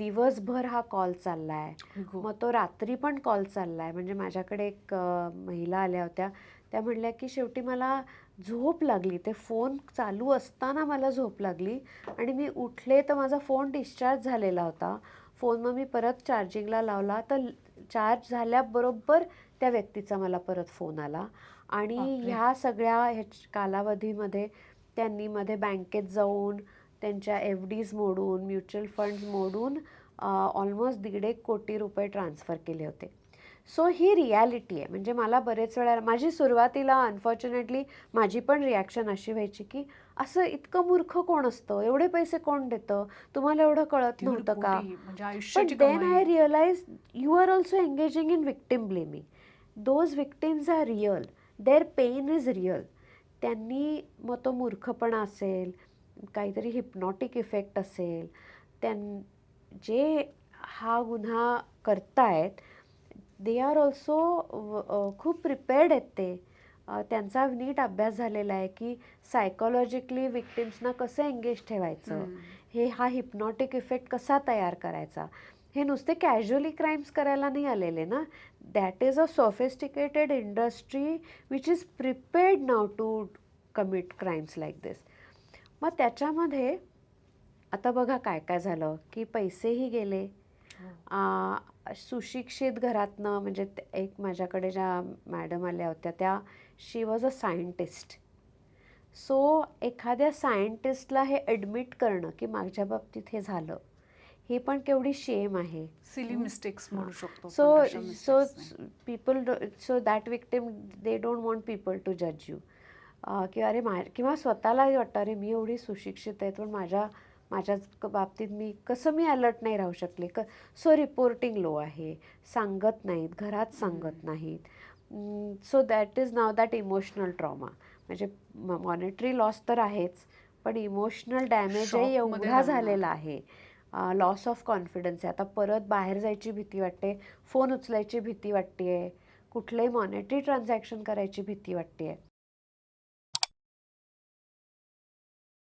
दिवसभर हा कॉल चाललाय. हो. मग तो रात्री पण कॉल चाललाय. म्हणजे माझ्याकडे एक महिला आल्या होत्या. त्या म्हणल्या की शेवटी मला झोप लागली. ते फोन चालू असताना मला झोप लागली आणि मी उठले तर माझा फोन डिस्चार्ज झालेला होता. फोन मग मी परत चार्जिंगला लावला तर चार्ज झाल्याबरोबर त्या व्यक्तीचा मला परत फोन आला. आणि. ह्या सगळ्या ह्याच कालावधीमध्ये त्यांनी मध्ये बँकेत जाऊन त्यांच्या एफ डीज मोडून म्युच्युअल फंड्स मोडून ऑलमोस्ट दीड एक कोटी रुपये ट्रान्सफर केले होते. सो ही रियालिटी आहे. म्हणजे मला बरेच वेळा माझी सुरुवातीला अनफॉर्च्युनेटली माझी पण रिॲक्शन अशी व्हायची की असं इतकं मूर्ख कोण असतं? एवढे पैसे कोण देतं? तुम्हाला एवढं कळत नव्हतं का? पण then I. Realise you are also engaging in victim blaming those victims are real their pain is real त्यांनी मग तो मूर्खपणा असेल काहीतरी हिप्नॉटिक इफेक्ट असेल. त्यां जे हा गुन्हा करतायत दे आर ऑल्सो खूप प्रिपेर्ड आहेत ते. त्यांचा नीट अभ्यास झालेला आहे की सायकोलॉजिकली विक्टिम्सना कसं एंगेज ठेवायचं. हे हा हिप्नॉटिक इफेक्ट कसा तयार करायचा? हे नुसते कॅज्युअली क्राईम्स करायला नाही आलेले ना? That is a sophisticated industry which is prepared now to commit crimes like this मग त्याच्यामध्ये आता बघा काय काय झालं की पैसेही गेले. हो. आ, सुशिक्षित घरातनं म्हणजे एक माझ्याकडे ज्या मॅडम आल्या होत्या त्या she was a scientist so एखाद्या सायंटिस्टला हे ॲडमिट करणं की माझ्या बाबतीत हे झालं ही पण केवढी शेम आहे. सिली मिस्टेक्स म्हणू शकतो so so. People so that victim they don't want people to जज यू किंवा अरे मा किंवा स्वतःलाही वाटतं अरे मी एवढी सुशिक्षित आहे पण माझ्या माझ्याच बाबतीत मी कसं मी अलर्ट नाही राहू शकले? क सो रिपोर्टिंग लो आहे सांगत नाहीत घरात सांगत नाहीत. So that is now that emotional trauma म्हणजे मॉनिटरी लॉस तर आहेच पण इमोशनल डॅमेजही एवढा. झालेला आहे. लॉस ऑफ कॉन्फिडन्स आहे. आता परत बाहेर जायची भीती वाटते फोन उचलायची भीती वाटते कुठलंही मॉनिटरी ट्रान्झॅक्शन करायची भीती वाटते